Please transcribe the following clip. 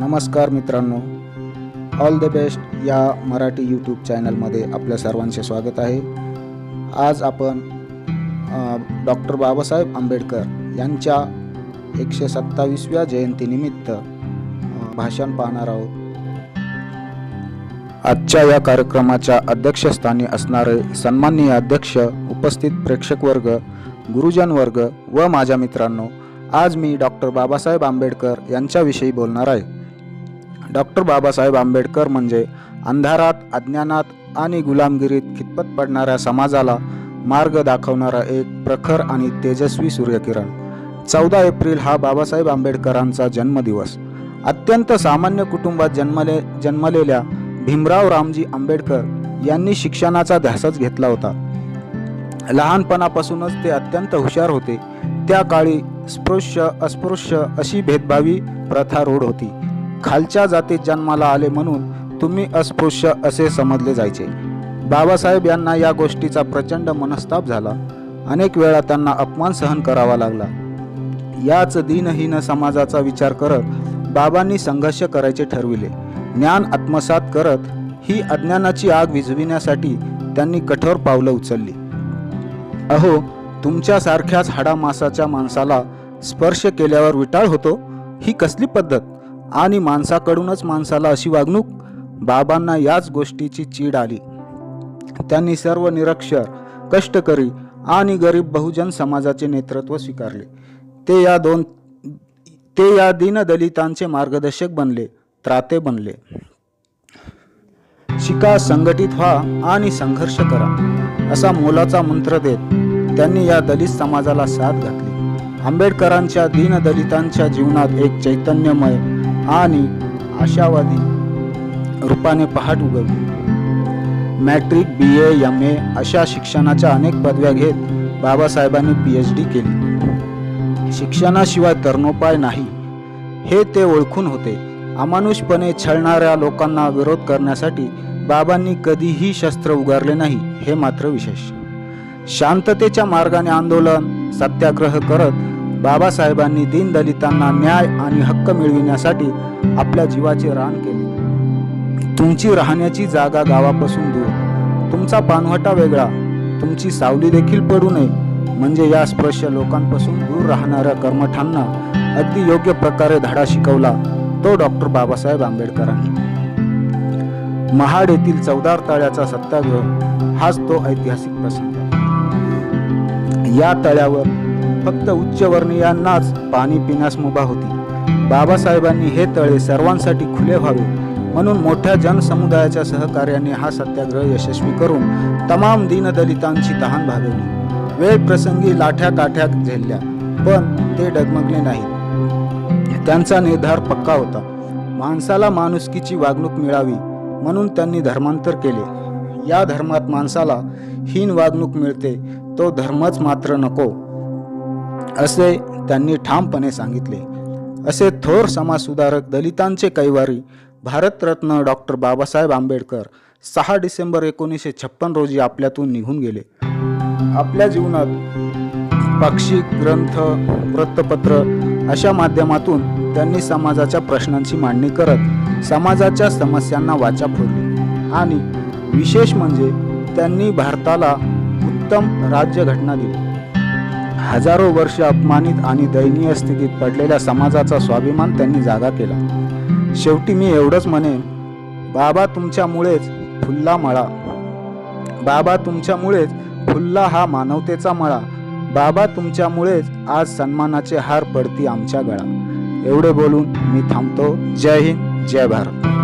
नमस्कार मित्रांनो. All the best या मराठी यूट्यूब चॅनलमध्ये आपल्या सर्वांचे स्वागत आहे. आज आपण डॉक्टर बाबासाहेब आंबेडकर यांच्या एकशे सत्तावीसव्या जयंतीनिमित्त भाषण पाहणार आहोत. आजच्या या कार्यक्रमाच्या अध्यक्षस्थानी असणारे सन्माननीय अध्यक्ष उपस्थित प्रेक्षक वर्ग गुरुजन वर्ग व माझ्या मित्रांनो आज मी डॉक्टर बाबासाहेब आंबेडकर यांच्याविषयी बोलणार आहे. डॉक्टर बाबासाहेब आंबेडकर म्हणजे अंधारात अज्ञानात आणि गुलामगिरीत खितपत पडणाऱ्या समाजाला मार्ग दाखवणारा एक प्रखर आणि तेजस्वी सूर्यकिरण. चौदा एप्रिल हा बाबासाहेब आंबेडकरांचा जन्मदिवस. अत्यंत सामान्य कुटुंबात जन्मले जन्मलेल्या भीमराव रामजी आंबेडकर यांनी शिक्षणाचा ध्यासच घेतला होता. लहानपणापासूनच ते अत्यंत हुशार होते. त्या काळी स्पृश्य अस्पृश्य अशी भेदभावी प्रथा रूढ होती. खालच्या जातीत जन्माला आले म्हणून तुम्ही अस्पृश्य असे समजले जायचे. बाबासाहेब यांना या गोष्टीचा प्रचंड मनस्ताप झाला. अनेक वेळा त्यांना अपमान सहन करावा लागला. याच दिनहीन समाजाचा विचार करत बाबांनी संघर्ष करायचे ठरविले. ज्ञान आत्मसात करत ही अज्ञानाची आग विझविण्यासाठी त्यांनी कठोर पावलं उचलली. अहो तुमच्यासारख्याच हाडामासाच्या माणसाला स्पर्श केल्यावर विटाळ होतो? ही कसली पद्धत? आणि माणसाकडूनच माणसाला अशी वागणूक बाबांना याच गोष्टीची चीड आली. त्यांनी सर्व निरक्षर कष्टकरी आणि गरीब बहुजन समाजाचे नेतृत्व स्वीकारले. ते या दोन ते या दीनदलितांचे मार्गदर्शक बनले त्राते बनले. शिका संघटित व्हा आणि संघर्ष करा असा मोलाचा मंत्र देत त्यांनी या दलित समाजाला साथ घातली. आंबेडकरांच्या दीनदलितांच्या जीवनात एक चैतन्यमय आणि आशावादी रूपाने पहाट उगवली. Matric B A M A अशा शिक्षणाच्या अनेक पदव्या घेत बाबासाहेबांनी पी एच डी केली. शिक्षणाशिवाय तरणोपाय नाही. हे ते ओळखून होते. अमानुषपणे छळणाऱ्या लोकांना विरोध करण्यासाठी बाबांनी कधीही शस्त्र उगारले नाही हे मात्र विशेष. शांततेच्या मार्गाने आंदोलन सत्याग्रह करत बाबासाहेबांनी दीनदलितांना न्याय आणि हक्क मिळविण्यासाठी आपल्या जीवाचे रान केले. तुमची राहण्याची जागा गावापासून दूर. तुमचा पानवटा वेगळा. तुमची सावली देखील पडू नये. म्हणजे या स्पृश्य लोकांपासून दूर राहणाऱ्या कर्मठांना अगदी योग्य प्रकारे धडा शिकवला तो डॉक्टर बाबासाहेब आंबेडकरांनी. महाड येथील चौदार तळ्याचा सत्याग्रह हाच तो ऐतिहासिक प्रसंग या तळ्यावर फक्त उच्चवर्णीयांनाच पाणी पिण्यास मुभा होती. बाबासाहेबांनी हे तळे सर्वांसाठी खुले व्हावे म्हणून मोठ्या जनसमुदायाच्या सहकार्याने हा सत्याग्रह यशस्वी करून तमाम दीनदलितांची तहान भागवली. वेळ प्रसंगी लाठ्या काठ्या झेलल्या पण ते डगमगले नाहीत. त्यांचा निर्धार पक्का होता. माणसाला माणुसकीची वागणूक मिळावी म्हणून त्यांनी धर्मांतर केले. या धर्मात माणसाला हीन वागणूक मिळते तो धर्मच मात्र नको. असे त्यांनी ठामपणे सांगितले. असे थोर समाजसुधारक दलितांचे कैवारी भारतरत्न डॉक्टर बाबासाहेब आंबेडकर सहा डिसेंबर एकोणीसशे छप्पन रोजी आपल्यातून निघून गेले. आपल्या जीवनात पाक्षिक ग्रंथ वृत्तपत्र अशा माध्यमातून त्यांनी समाजाच्या प्रश्नांची मांडणी करत समाजाच्या समस्यांना वाचा फोडली. आणि विशेष म्हणजे त्यांनी भारताला उत्तम राज्यघटना दिली. हजारो वर्ष अपमानित आणि दयनीय स्थितीत पडलेल्या समाजाचा स्वाभिमान त्यांनी जागा केला. शेवटी मी एवढंच म्हणेन बाबा तुमच्यामुळेच फुल्ला मळा. बाबा तुमच्यामुळेच फुल्ला हा मानवतेचा मळा. बाबा तुमच्यामुळेच आज सन्मानाचे हार पडती आमच्या गळा. एवढे बोलून मी थांबतो. जय हिंद जय भारत.